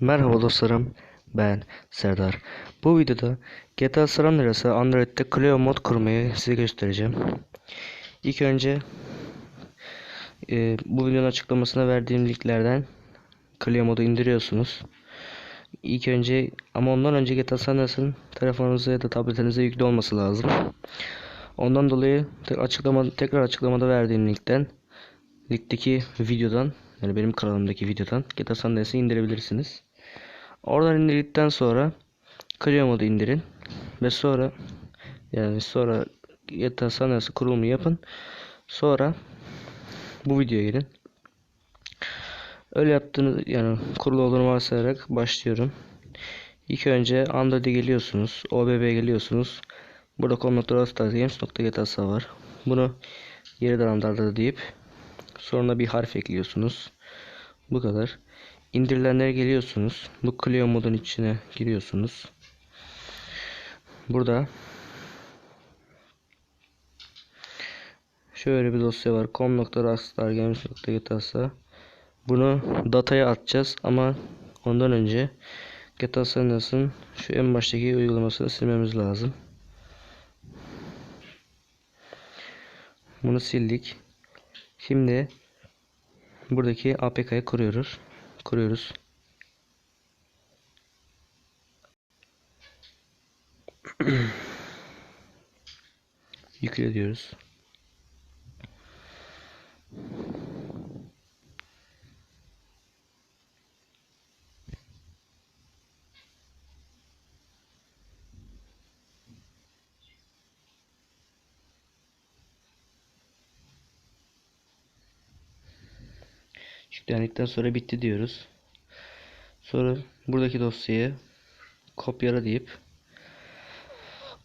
Merhaba dostlarım, ben Serdar. Bu videoda GTA San Andreas'a Android'de Clio mod kurmayı size göstereceğim. İlk önce e, bu videonun açıklamasına verdiğim linklerden Clio modu indiriyorsunuz. İlk önce ama ondan önce GTA San Andreas'ın telefonunuza ya da tabletinize yüklü olması lazım. Ondan dolayı açıklama, tekrar açıklamada verdiğim linkten linkteki videodan yani benim kanalımdaki videodan GTA San Andreas'ı indirebilirsiniz. Oradan indirdikten sonra Clio modu indirin ve sonra yani sonra GTA San Andreas kurulumu yapın. Sonra bu videoya gelin. Öyle yaptığınız yani kurulu olduğunu varsayarak başlıyorum. İlk önce Android'e geliyorsunuz. OBB'ye geliyorsunuz. Burada com.rostargames.gtasa var. Bunu yerden andırdı deyip sonra bir harf ekliyorsunuz. Bu kadar. İndirilenlere geliyorsunuz. Bu Clio modun içine giriyorsunuz. Burada şöyle bir dosya var. com.rockstargames.gtasa Bunu dataya atacağız ama ondan önce Andreas'ın şu en baştaki uygulamasını silmemiz lazım. Bunu sildik. Şimdi buradaki APK'yı kuruyoruz. Kuruyoruz. Yükle diyoruz. Yüklendikten sonra bitti diyoruz. Sonra buradaki dosyayı kopyala deyip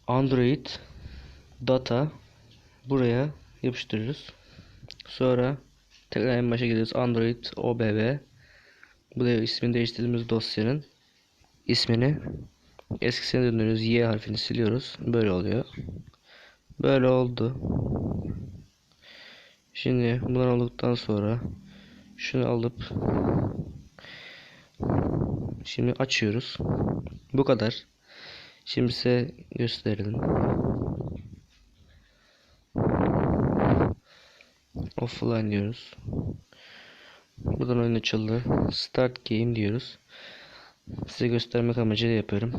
Android data buraya yapıştırıyoruz. Sonra tekrar en başa gidiyoruz. Android OBB bu ismini değiştirdiğimiz dosyanın ismini eskisine döndürüyoruz. Y harfini siliyoruz. Böyle oluyor. Böyle oldu. Şimdi bunlar olduktan sonra şunu alıp şimdi açıyoruz. Bu kadar. Şimdi size gösterelim. Offline diyoruz. Buradan oyun açıldı. Start game diyoruz. Size göstermek amacıyla yapıyorum.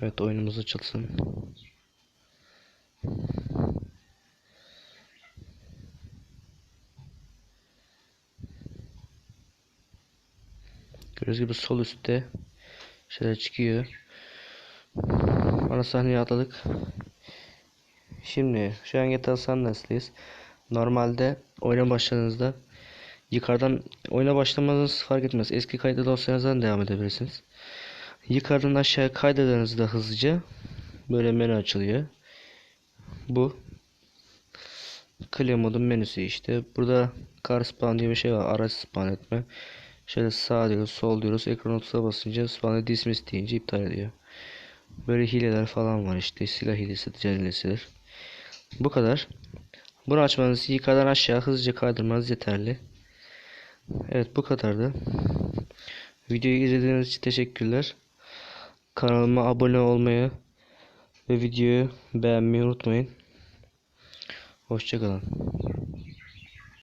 Evet oyunumuz açılsın. Gördüğünüz gibi sol üstte şeyler çıkıyor. Ana sahneye atladık. Şimdi şu an GTA San Andreas'tayız. Normalde oyuna başladığınızda yukarıdan oyuna başlamanız fark etmez. Eski kaydı dosyanızdan devam edebilirsiniz. Yukarıdan aşağıya kaydederinizde hızlıca böyle menü açılıyor. Bu Clio modun menüsü işte. Burada car spawn diye bir şey var. Araç spawn etme. Şöyle sağ diyoruz, sol diyoruz. Ekran ortasına basınca spawn'ı dismiss deyince iptal ediyor. Böyle hileler falan var işte. Silah hilesi, ticari hilesidir. Bu kadar. Bunu açmanız yukarıdan aşağı hızlıca kaydırmanız yeterli. Evet bu kadardı. Videoyu izlediğiniz için teşekkürler. Kanalıma abone olmayı ve videoyu beğenmeyi unutmayın. Hoşçakalın.